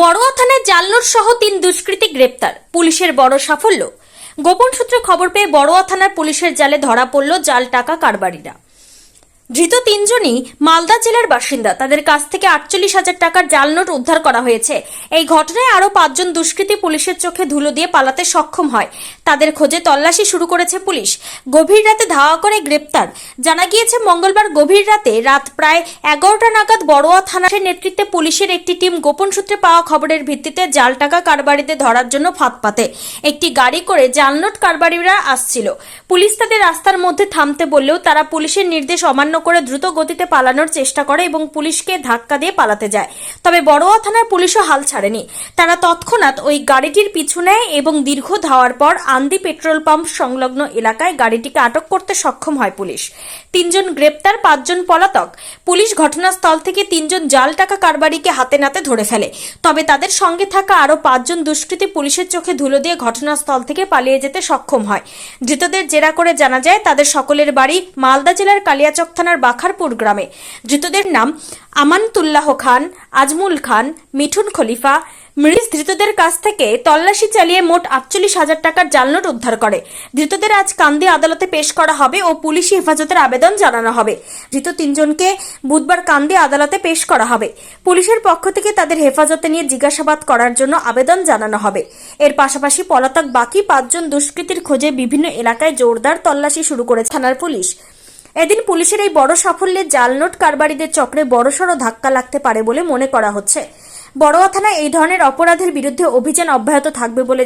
বড়োয়া থানায় জালনোর সহ তিন দুষ্কৃতী গ্রেপ্তার। পুলিশের বড় সাফল্য। গোপন সূত্রে খবর পেয়ে বড়ুয়া থানার পুলিশের জালে ধরা পড়ল জাল টাকা কারবারিরা। ধৃত তিনজনই মালদা জেলার বাসিন্দা। তাদের কাছ থেকে আটচল্লিশ হাজার টাকার জাল নোট উদ্ধার করা হয়েছে। এই ঘটনায় আরও পাঁচজন দুষ্কৃতী পুলিশের চোখে ধুলো দিয়ে পালাতে সক্ষম হয়। তাদের খোঁজে তল্লাশি শুরু করেছে পুলিশ। গভীর রাতে ধাওয়া করে গ্রেপ্তার। জানা গিয়েছে, মঙ্গলবার গভীর রাতে রাত প্রায় এগারোটা নাগাদ বড়োয়া থানার নেতৃত্বে পুলিশের একটি টিম গোপন সূত্রে পাওয়া খবরের ভিত্তিতে জাল টাকা কারবারিতে ধরার জন্য ফাঁদ পাতে। একটি গাড়ি করে জালনোট কারবারিরা আসছিল। পুলিশ তাদের রাস্তার মধ্যে থামতে বললেও তারা পুলিশের নির্দেশ অমান্য করে দ্রুত গতিতে পালানোর চেষ্টা করে এবং পুলিশকে ধাক্কা দিয়ে পালাতে যায়। তবে বড়োয়া থানার পুলিশও হাল ছাড়েনি। তারা তৎক্ষণাৎ ওই গাড়িটির পিছু নেয় এবং দীর্ঘ ধাওয়ার পর আন্দি পেট্রোল পাম্প সংলগ্ন এলাকায় গাড়িটিকে আটক করতে সক্ষম হয় পুলিশ। তিনজন গ্রেপ্তার, পাঁচজন পলাতক। পুলিশ ঘটনাস্থল থেকে তিনজন জাল টাকা কারবারিকে হাতে নাতে ধরে ফেলে। তবে তাদের সঙ্গে থাকা আরও পাঁচজন দুষ্কৃতী পুলিশের চোখে ধুলো দিয়ে ঘটনাস্থল থেকে পালিয়ে যেতে সক্ষম হয়। ধৃতদের জেরা করে জানা যায়, তাদের সকলের বাড়ি মালদা জেলার কালিয়াচক থানার বাখারপুর গ্রামে। ধৃতদের নাম আমানতুল্লাহ খান, আজমুল খান, মিঠুন খলিফা। মৃত ধৃতদের কাছ থেকে তল্লাশি চালিয়ে মোট আটচল্লিশ হাজার টাকার জালনোট উদ্ধার করে। ধৃতদের আজ কান্দি আদালতে পেশ করা হবে ও পুলিশি হেফাজতের আবেদন জানানো হবে। ধৃত তিনজনকে বুধবার কান্দি আদালতে পেশ করা হবে। পুলিশের পক্ষ থেকে তাদের হেফাজতে নিয়ে জিজ্ঞাসাবাদ করার জন্য আবেদন জানানো হবে। এর পাশাপাশি পলাতক বাকি পাঁচজন দুষ্কৃতীর খোঁজে বিভিন্ন এলাকায় জোরদার তল্লাশি শুরু করেছে থানার পুলিশ। এদিন পুলিশের এই বড় সাফল্যে জালনোট কারবারিদের চক্রে বড়সড় ধাক্কা লাগতে পারে বলে মনে করা হচ্ছে। বড়োয়া থানায় এই ধরনের অপরাধের বিরুদ্ধে অভিযান অব্যাহত থাকবে বলে